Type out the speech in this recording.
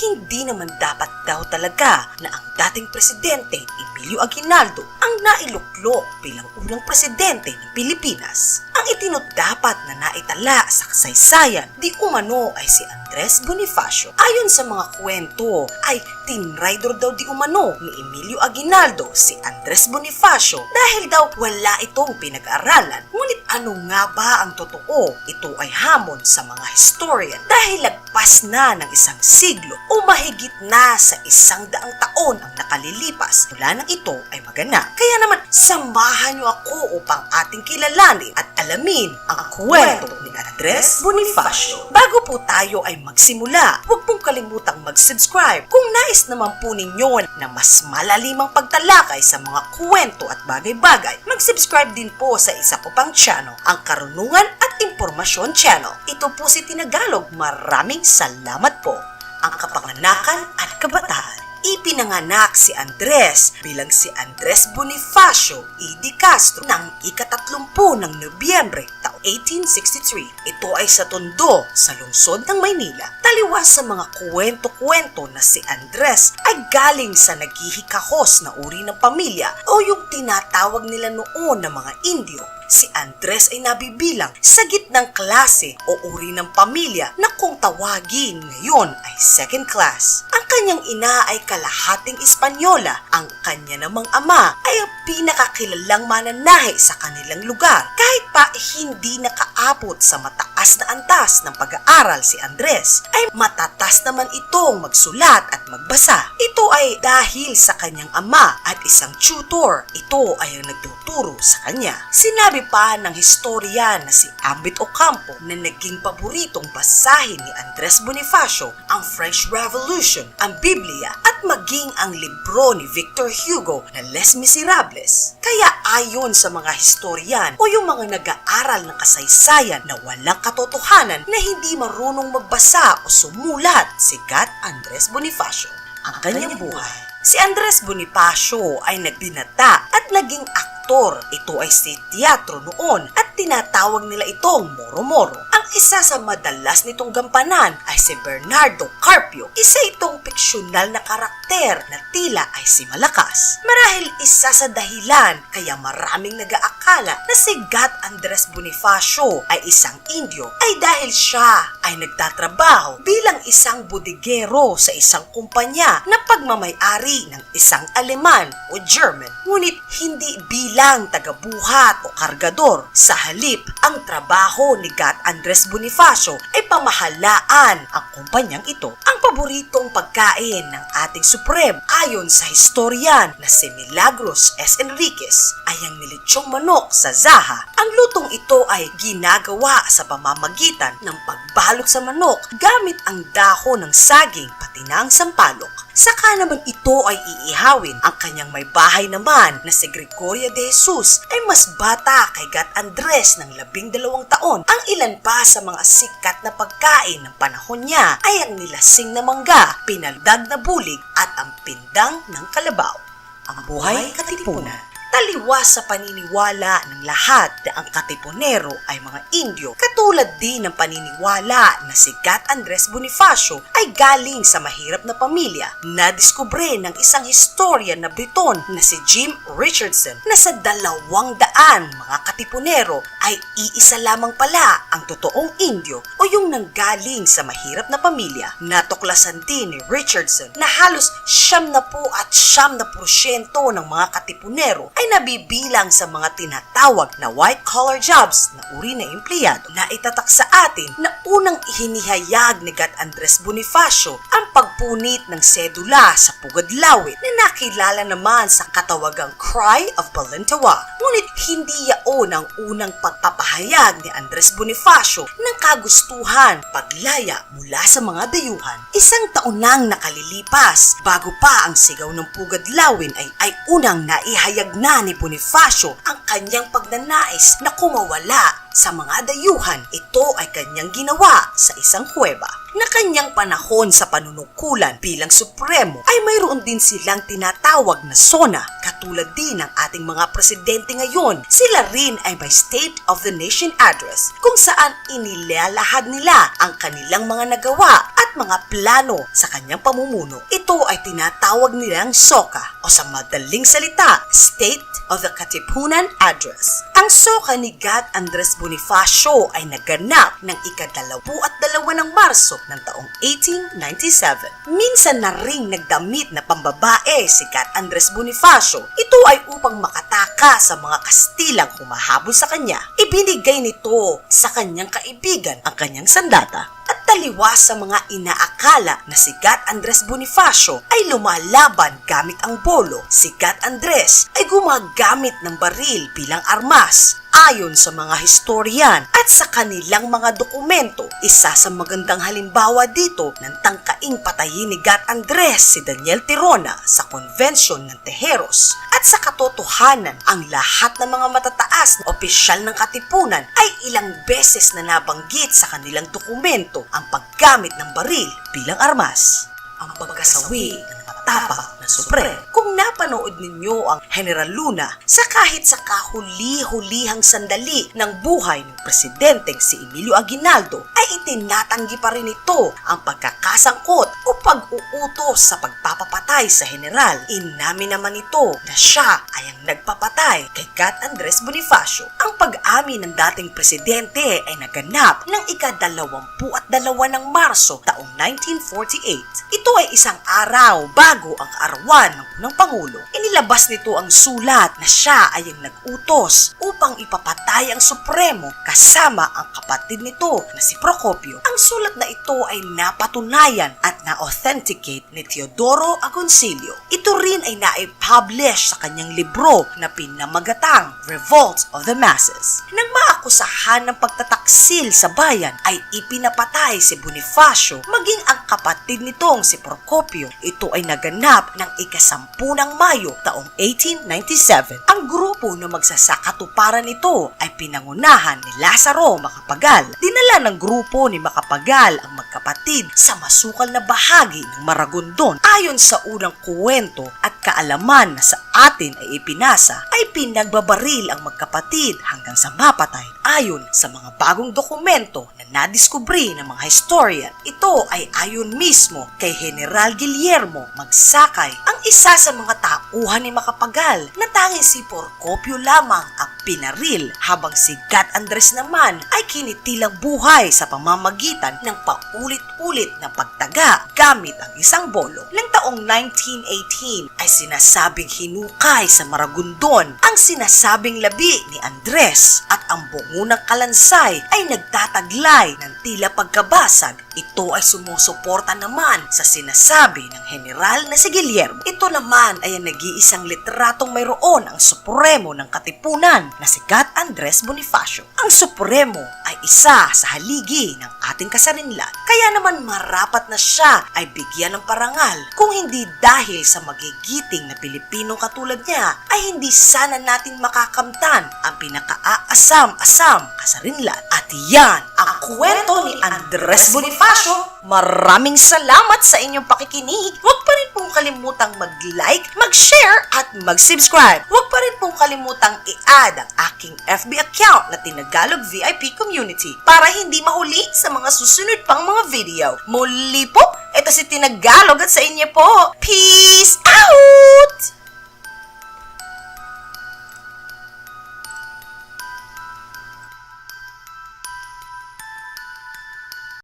hindi naman dapat daw talaga na ang dating presidente Emilio Aguinaldo ang nailuklok bilang unang presidente ng Pilipinas. Ang itinudapat na naitala sa kasaysayan di umano ay si Andres Bonifacio. Ayon sa mga kwento ay tinraidor daw di umano ni Emilio Aguinaldo si Andres Bonifacio dahil daw wala itong pinag-aralan. Ngunit ano nga ba ang totoo? Ito ay hamon sa mga historian dahil lagpas na ng isang siglo o mahigit na sa isang daang taon ang nakalilipas mula nang ito ay maganap. Kaya naman, samahan niyo ako upang ating kilalanin at alamin ang kwento ni Andres Bonifacio. Bago po tayo ay magsimula, huwag pong kalimutang mag-subscribe kung nais naman po ninyo na mas malalimang pagtalakay sa mga kwento at bagay-bagay. Mag-subscribe din po sa isa ko pang channel, ang Karunungan at Impormasyon Channel. Ito po si Tinagalog. Maraming salamat po. Ang kapanganakan at kabataan. Ipinanganak si Andres bilang si Andres Bonifacio E. Di Castro ng ikatatlumpu ng Nobyembre taong 1863. Ito ay sa Tondo, sa lungsod ng Maynila. Taliwas sa mga kwento-kwento na si Andres ay galing sa naghihikahos na uri ng pamilya o yung tinatawag nila noon na mga Indio si Andres ay nabibilang sa gitnang klase o uri ng pamilya na kung tawagin ngayon ay second class. Ang kanyang ina ay kalahating Espanyola. Ang kanya namang ama ay ang pinakakilalang mananahe sa kanilang lugar. Kahit pa hindi nakaabot sa mataas na antas ng pag-aaral si Andres, ay matatas naman itong magsulat at magbasa. Ito ay dahil sa kanyang ama at isang tutor. Ito ay ang nagtuturo sa kanya. Sinabi pa ng historian na si Ambit Ocampo na naging paboritong basahin ni Andres Bonifacio ang French Revolution, ang Biblia at maging ang libro ni Victor Hugo na Les Miserables. Kaya ayon sa mga historian o yung mga nag-aaral ng kasaysayan na walang katotohanan na hindi marunong magbasa o sumulat si Gat Andres Bonifacio. Ang kanyang buhay. Si Andres Bonifacio ay nagbinata at naging aktor. Ito ay si teatro noon at tinatawag nila itong Moro-Moro. Isa sa madalas nitong gampanan ay si Bernardo Carpio. Isa itong fiksyonal na karakter na tila ay si Malakas. Marahil isa sa dahilan kaya maraming nag-aakala na si Gat Andres Bonifacio ay isang Indio ay dahil siya ay nagtatrabaho bilang isang bodigero sa isang kumpanya na pagmamayari ng isang Aleman o German. Ngunit hindi bilang tagabuhat o kargador. Sa halip, ang trabaho ni Gat Andres Bonifacio ay pamahalaan ang kumpanyang ito. Ang paboritong pagkain ng ating Supreme ayon sa historian na si Milagros S. Enriquez ay ang nilitsyong manok sa Zaha. Ang lutong ito ay ginagawa sa pamamagitan ng pagbalot sa manok gamit ang dahon ng saging pati na ang sampalok. Saka naman ito ay iihawin. Ang kanyang may bahay naman na si Gregoria de Jesus ay mas bata kay Gat Andres ng labing dalawang taon. Ang ilan pa sa mga sikat na pagkain ng panahon niya ay ang nilasing na mangga, pinaldag na bulig at ang pindang ng kalabaw. Ang buhay katipunan. Taliwas sa paniniwala ng lahat na ang katipunero ay mga Indio, katulad din ng paniniwala na si Gat Andres Bonifacio ay galing sa mahirap na pamilya. Nadiskubre ng isang historian na Briton na si Jim Richardson na sa dalawang daan mga katipunero ay iisa lamang pala ang totoong Indio o yung nanggaling sa mahirap na pamilya. Natuklasan din ni Richardson na halos siyam na po at siyam na porsyento ng mga katipunero ay nabibilang sa mga tinatawag na white-collar jobs na uri na empleyado na itatak sa atin na unang hinihayag ni Gat Andres Bonifacio ang pagpunit ng sedula sa Pugadlawit na nakilala naman sa katawagang Cry of Balintawa. Ngunit hindi yaon ang unang pagpapahayag ni Andres Bonifacio ng kagustuhan paglaya mula sa mga dayuhan. Isang taon nang nakalilipas bago pa ang sigaw ng Pugadlawin ay, ay unang naihayag na ni Bonifacio ang kanyang pagnanais na kumawala sa mga dayuhan. Ito ay kanyang ginawa sa isang kuweba. Na kanyang panahon sa panunungkulan bilang supremo ay mayroon din silang tinatawag na SONA katulad din ng ating mga presidente ngayon. Sila rin ay may State of the Nation Address kung saan inilalahad nila ang kanilang mga nagawa at mga plano sa kanyang pamumuno. Ito ay tinatawag nilang SOCA o sa madaling salita, State of the Katipunan Address. Ang SOCA ni God Andres Bonifacio ay naganap ng ikadalawu at dalawa ng Marso ng taong 1897. Minsan na ring nagdamit na pambabae si God Andres Bonifacio. Ito ay upang makataka sa mga Kastilang humahabol sa kanya. Ibinigay nito sa kanyang kaibigan ang kanyang sandata at taliwas sa mga inaakala na si Gat Andres Bonifacio ay lumalaban gamit ang bolo. Si Gat Andres ay gumagamit ng baril bilang armas. Ayon sa mga historian at sa kanilang mga dokumento, isa sa magandang halimbawa dito ng tangkaing patayin ni Gat Andres si Daniel Tirona sa konvensyon ng Tejeros. At sa katotohanan, ang lahat ng mga matataas na opisyal ng katipunan ay ilang beses na nabanggit sa kanilang dokumento ang paggamit ng baril bilang armas. Ang pagkasawi ng matapang na Supremo. Kung napanood ninyo ang General Luna sa kahit sa kahuli-hulihang sandali ng buhay ng presidenteng si Emilio Aguinaldo ay itinatanggi pa rin ito ang pagkakasangkot o pag-uutos sa pagpapapatay sa general. Inamin naman ito na siya ay ang nagpapatay kay Gat Andres Bonifacio. Ang pag-amin ng dating presidente ay naganap ng ikadalawampu at dalawa ng Marso taong 1948. Ito ay isang araw bago ang arawan ng Pangulo. Inilabas nito ang sulat na siya ay ang nag-utos upang ipapatay ang Supremo kasama ang kapatid nito na si Procopio. Ang sulat na ito ay napatunayan at na-authenticate ni Teodoro Agoncillo. Ito rin ay na-publish sa kanyang libro na pinamagatang Revolt of the Masses. Nang maakusahan ng pagtataksil sa bayan ay ipinapatay si Bonifacio maging ang kapatid nitong si Procopio. Ito ay naganap ng ikasampu ng Mayo taong 1897. Ang grupo na magsasakatuparan nito ay pinangunahan ni Lazaro Macapagal. Dinala ng grupo ni Macapagal ang magkapatid sa masukal na bahagi ng Maragondon. Ayon sa unang kuwento at kaalaman na sa atin ay ipinasa, ay pinagbabaril ang magkapatid hanggang sa mapatay. Ayon sa mga bagong dokumento na nadiskubri ng mga historian, ito ay ayon mismo kay General Guillermo Magsakay, ang isa sa mga tauhan ni Makapagal na tanging si Porcopio lamang ang pinaril habang si Gat Andres naman ay kinitilang buhay sa pamamagitan ng paulit-ulit na pagtaga gamit ang isang bolo. Nang taong 1918 ay sinasabing hinukay sa Maragondon ang sinasabing labi ni Andres at ang bungo ng kalansay ay nagtataglay ng tila pagkabasag. Ito ay sumusuporta naman sa sinasabi ng general na si Guillermo. Ito naman ay ang nag-iisang litratong mayroon ang Supremo ng Katipunan na si Gat Andres Bonifacio. Ang Supremo ay isa sa haligi ng ating kasarinlan. Kaya naman marapat na siya ay bigyan ng parangal kung hindi dahil sa magigiting na Pilipinong katulad niya ay hindi sana natin makakamtan ang pinakaaasam-asam kasarinlan. At yan ang kwento ni Andres Bonifacio. Maraming salamat sa inyong pakikinig. Huwag pa rin pong kalimutang mag-like, mag-share at mag-subscribe. Huwag pa rin pong kalimutang i-add ang aking FB account na Tinagalog VIP Community para hindi mahuli sa mga susunod pang mga video. Muli po, ito si Tinagalog at sa inyo po. Peace out!